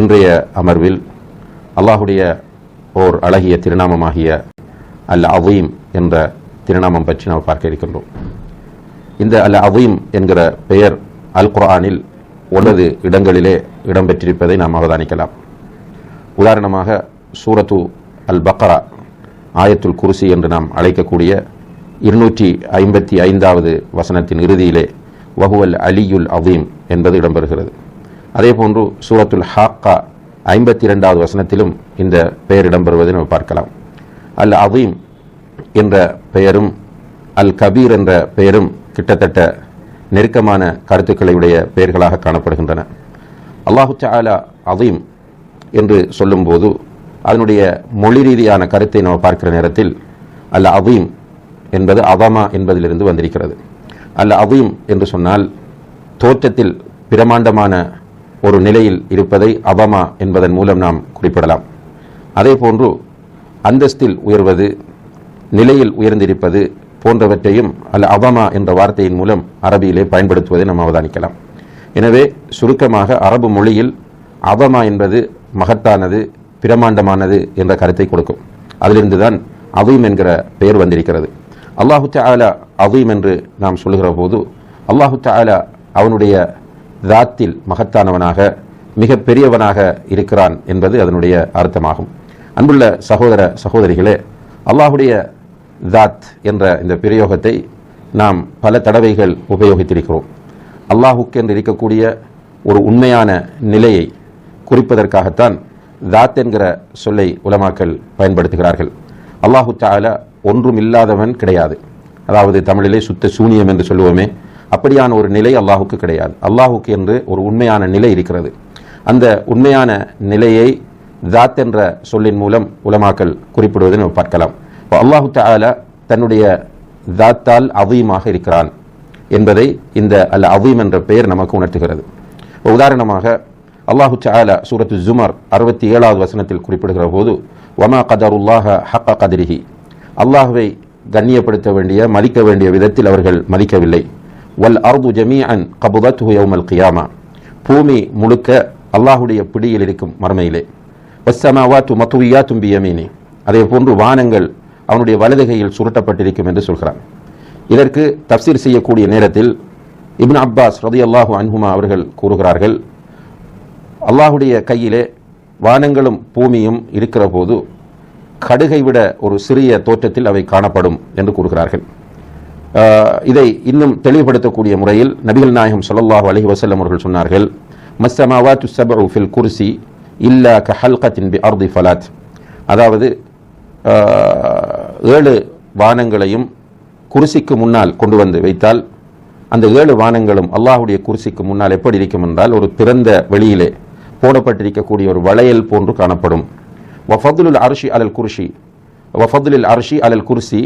இன்றைய அமர்வில் அல்லாஹுடைய ஓர் அழகிய திருநாமமாகிய அல் அவீம் என்ற திருநாமம் பற்றி நாம் பார்க்க இருக்கின்றோம். இந்த அல் அவீம் என்கிற பெயர் அல் குர்ஆனில் ஒன்பது இடங்களிலே இடம்பெற்றிருப்பதை நாம் அவதானிக்கலாம். உதாரணமாக சூரத்து அல் பக்ரா ஆயத்துல் குருசி என்று நாம் அழைக்கக்கூடிய இருநூற்றி ஐம்பத்தி ஐந்தாவது வசனத்தின் இறுதியிலே வஹுவல் அலியுல் அவீம் என்பது இடம்பெறுகிறது. அதேபோன்று சூரத்துல் ஹாக்கா ஐம்பத்தி இரண்டாவது வசனத்திலும் இந்த பெயர் இடம்பெறுவதை நம்ம பார்க்கலாம். அல் அவீம் என்ற பெயரும் அல் கபீர் என்ற பெயரும் கிட்டத்தட்ட நெருக்கமான கருத்துக்களையுடைய பெயர்களாக காணப்படுகின்றன. அல்லாஹு சாலா அவீம் என்று சொல்லும்போது அதனுடைய மொழி ரீதியான கருத்தை நாம் பார்க்கிற நேரத்தில் அல் அவீம் என்பது அவமா என்பதிலிருந்து வந்திருக்கிறது. அல் அவீம் என்று சொன்னால் தோற்றத்தில் பிரமாண்டமான ஒரு நிலையில் இருப்பதை அவமா என்பதன் மூலம் நாம் குறிப்பிடலாம். அதே போன்று அந்தஸ்தில் உயர்வது நிலையில் உயர்ந்திருப்பது போன்றவற்றையும் அல்ல அவமா என்ற வார்த்தையின் மூலம் அரபியிலே பயன்படுத்துவதை நாம் அவதானிக்கலாம். எனவே சுருக்கமாக அரபு மொழியில் அவமா என்பது மகத்தானது பிரமாண்டமானது என்ற கருத்தை கொடுக்கும். அதிலிருந்து தான் அவீம் என்கிற பெயர் வந்திருக்கிறது. அல்லாஹு தாலா அவீம் என்று நாம் சொல்லுகிற போது அல்லாஹு தாலா அவனுடைய தாத்தில் மகத்தானவனாக மிக பெரியவனாக இருக்கிறான் என்பது அதனுடைய அர்த்தமாகும். அன்புள்ள சகோதர சகோதரிகளே அல்லாஹுடைய தாத் என்ற இந்த பிரயோகத்தை நாம் பல தடவைகள் உபயோகித்திருக்கிறோம். அல்லாஹுக்கென்று இருக்கக்கூடிய ஒரு உண்மையான நிலையை குறிப்பதற்காகத்தான் தாத் என்கிற சொல்லை உலமாக்கல் பயன்படுத்துகிறார்கள். அல்லாஹு தாலா ஒன்றும் இல்லாதவன் கிடையாது. அதாவது தமிழிலே சுத்த சூனியம் என்று சொல்லுவோமே அப்படியான ஒரு நிலை அல்லாஹுக்கு கிடையாது. அல்லாஹுக்கு என்று ஒரு உண்மையான நிலை இருக்கிறது. அந்த உண்மையான நிலையை தாத் என்ற சொல்லின் மூலம் உலமாக்கல் குறிப்பிடுவதை நம்ம பார்க்கலாம். இப்போ அல்லாஹு தஆலா தன்னுடைய தாத்தால் அவீமாக இருக்கிறான் என்பதை இந்த அல் அவீம் என்ற பெயர் நமக்கு உணர்த்துகிறது. இப்போ உதாரணமாக அல்லாஹு சாலா சூரத்து ஜுமர் அறுபத்தி ஏழாவது வசனத்தில் குறிப்பிடுகிற போது வமா கதருல்லாஹ ஹக்க கதிரிஹி. அல்லாஹுவை கண்ணியப்படுத்த வேண்டிய மதிக்க வேண்டிய விதத்தில் அவர்கள் மதிக்கவில்லை. வல் அர்து ஜமீஅன் கபுதத்துஹு யௌமல் கியாமா. பூமி முழுக்க அல்லாஹுடைய பிடியில் இருக்கும் மறுமையிலே. வஸ்ஸமாவாத்து மத்துவியா பியமீனி. அதே போன்று வானங்கள் அவனுடைய வலதுகையில் சுருட்டப்பட்டிருக்கும் என்று சொல்கிறான். இதற்கு தப்சீர் செய்யக்கூடிய நேரத்தில் இப்னு அப்பாஸ் ரதியல்லாஹு அன்ஹுமா அவர்கள் கூறுகிறார்கள் அல்லாஹுடைய கையிலே வானங்களும் பூமியும் இருக்கிற போது கடுகை விட ஒரு சிறிய தோற்றத்தில் அவை காணப்படும் என்று கூறுகிறார்கள். இதை இன்னும் தெளிவுபடுத்தக்கூடிய முறையில் நபிகள் நாயகம் ஸல்லல்லாஹு அலஹி வசல்லம் அவர்கள் சொன்னார்கள் மஸ்ஸமாவாத்து சபஉ ஃபில் குர்சி இல்லா கஹல்கத்தின் பி அர்தி ஃபலாத். அதாவது ஏழு வானங்களையும் குர்சிக்கு முன்னால் கொண்டு வந்து வைத்தால் அந்த ஏழு வானங்களும் அல்லாஹுடைய குர்சிக்கு முன்னால் எப்படி இருக்கும் என்றால் ஒரு திறந்த வெளியிலே போடப்பட்டிருக்கக்கூடிய ஒரு வளையல் போன்று காணப்படும். வஃபதுலுல் அரிஷி அலல் குர்ஷி. வஃபதுலில் அரிஷி அலல் குர்சி.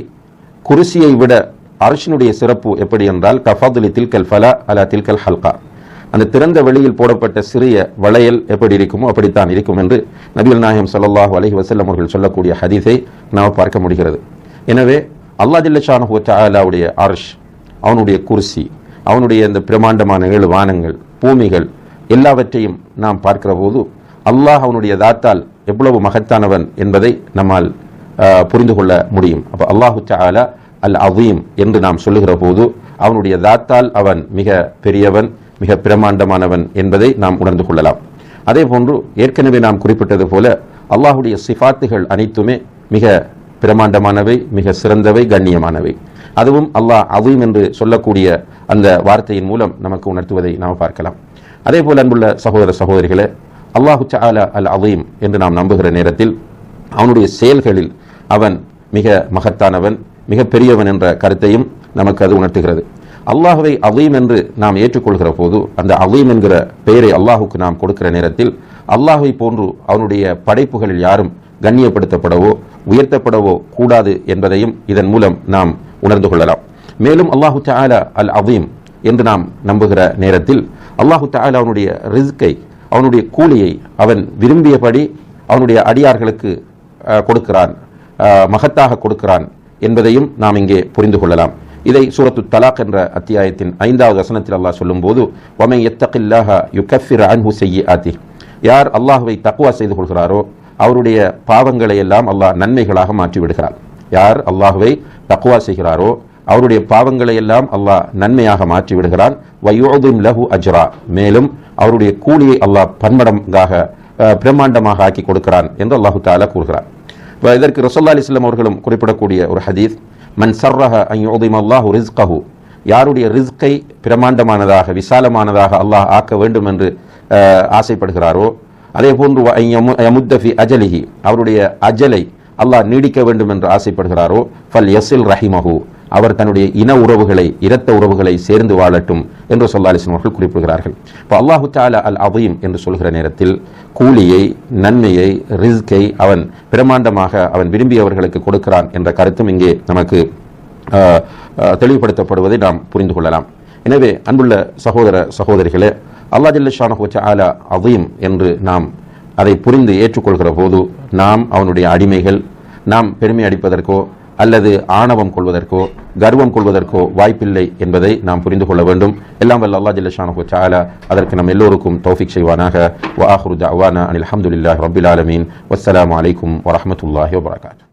குர்சியை விட அரசினுடைய சிறப்பு எப்படி என்றால் கஃபாதுலி தில்கல் ஃபலா அலா தில்கல் ஹல்கா. அந்த திறந்த வெளியில் போடப்பட்ட சிறிய வளையல் எப்படி இருக்குமோ அப்படித்தான் இருக்கும் என்று நபிகள் நாயகம் சல்லாஹு அலஹி வசல்லம் அவர்கள் சொல்லக்கூடிய ஹதீஸை நாம் பார்க்க முடிகிறது. எனவே அல்லாஹ் தில்லஷானு தஆலாவுடைய அர்ஷ் அவனுடைய குர்சி அவனுடைய இந்த பிரமாண்டமான ஏழு வானங்கள் பூமிகள் எல்லாவற்றையும் நாம் பார்க்கிற போது அல்லாஹ் அவனுடைய தாத்தால் எவ்வளவு மகத்தானவன் என்பதை நம்மால் புரிந்து கொள்ள முடியும். அப்போ அல்லாஹு தஆலா அல் அவீம் என்று நாம் சொல்லுகிற போது அவனுடைய தாத்தால் அவன் மிக பெரியவன் மிக பிரமாண்டமானவன் என்பதை நாம் உணர்ந்து கொள்ளலாம். அதே போன்று ஏற்கனவே நாம் குறிப்பிட்டது போல அல்லாஹுடைய சிஃபாத்துகள் அனைத்துமே மிக பிரமாண்டமானவை மிக சிறந்தவை கண்ணியமானவை. அதுவும் அல்லாஹ் அவீம் என்று சொல்லக்கூடிய அந்த வார்த்தையின் மூலம் நமக்கு உணர்த்துவதை நாம் பார்க்கலாம். அதே போல அன்புள்ள சகோதர சகோதரிகளே அல்லாஹு அலா அல் அவீம் என்று நாம் நம்புகிற நேரத்தில் அவனுடைய செயல்களில் அவன் மிக மகத்தானவன் மிக பெரியவன் என்ற கருத்தையும் நமக்கு அது உணர்த்துகிறது. அல்லாஹுவை அவீம் என்று நாம் ஏற்றுக்கொள்கிற போது அந்த அவீம் என்கிற பெயரை அல்லாஹுக்கு நாம் கொடுக்கிற நேரத்தில் அல்லாஹை போன்று அவனுடைய படைப்புகளில் யாரும் கண்ணியப்படுத்தப்படவோ உயர்த்தப்படவோ கூடாது என்பதையும் இதன் மூலம் நாம் உணர்ந்து கொள்ளலாம். மேலும் அல்லாஹு தாலா அல் அவீம் என்று நாம் நம்புகிற நேரத்தில் அல்லாஹு தாலா அவனுடைய ரிஸ்கை அவனுடைய கூலியை அவன் விரும்பியபடி அவனுடைய அடியார்களுக்கு கொடுக்கிறான் மகத்தாக கொடுக்கிறான் என்பதையும் நாம் இங்கே புரிந்து கொள்ளலாம். இதை சூரத்து தலாக் என்ற அத்தியாயத்தின் ஐந்தாவது வசனத்தில் அல்லாஹ் சொல்லும்போது ஒமை எத்தகில்லாஹ யுகஃபிர் அன்ஹு செய்யி ஆதி யார் அல்லாஹுவை தக்குவா செய்து கொள்கிறாரோ அவருடைய பாவங்களை எல்லாம் அல்லாஹ் நன்மைகளாக மாற்றி விடுகிறார். யார் அல்லாஹுவை தக்குவா செய்கிறாரோ அவருடைய பாவங்களை எல்லாம் அல்லாஹ் நன்மையாக மாற்றி விடுகிறான். வயோதும் லஹு அஜ்ரா. மேலும் அவருடைய கூலியை அல்லாஹ் பன்மடங்காக பிரம்மாண்டமாக ஆக்கி கொடுக்கிறான் என்று அல்லாஹு தாலா கூறுகிறார் இப்போ இதற்கு ரசல்லா அலிஸ்லாம் அவர்களும் குறிப்பிடக்கூடிய ஒரு ஹதீஸ் மன் சர்ரஹ ஐயோதிம் அல்லாஹு ரிஸ்கஹு. யாருடைய ரிஸ்கை பிரமாண்டமானதாக விசாலமானதாக அல்லாஹ் ஆக்க வேண்டும் என்று ஆசைப்படுகிறாரோ அதே போன்று யமுத்தஃபி அஜலிஹி அவருடைய அஜலை அல்லாஹ் நீடிக்க வேண்டும் என்று ஆசைப்படுகிறாரோ ஃபல் யசில் ரஹிமஹு. அவர் தன்னுடைய இன உறவுகளை இரத்த உறவுகளை சேர்ந்து வாழட்டும். என்று சொல்லாலிசன் அவர்கள் குறிப்பிடுகிறார்கள். இப்போ அல்லாஹு தாலா அல் அதீம் என்று சொல்கிற நேரத்தில் கூலியை நன்மையை ரிஸ்கை அவன் பிரமாண்டமாக அவன் விரும்பியவர்களுக்கு கொடுக்கிறான் என்ற கருத்தும் இங்கே நமக்கு தெளிவுபடுத்தப்படுவதை நாம் புரிந்து கொள்ளலாம். எனவே அன்புள்ள சகோதர சகோதரிகளே அல்லா ஜல்லஷானு ஆலா அதீம் என்று நாம் அதை புரிந்து ஏற்றுக்கொள்கிற போது நாம் அவனுடைய அடிமைகள் நாம் பெருமை அடிப்பதற்கோ அல்லது ஆணவம் கொள்வதற்கோ கர்வம் கொள்வதற்கோ வாய்ப்பில்லை என்பதை நாம் புரிந்து கொள்ள வேண்டும். எல்லாம் வல்ல அல்லா ஜில்லஷானு சாலா அதற்கு நம் எல்லோருக்கும் தௌஃபிக் செய்வானாக. வ அவானா அனில் அஹமதுல்லாஹ் ரபில் ஆலமீன். வஸ்ஸலாமு அலைக்கும் வரமத்துல்லாஹி வபரகாத்துஹு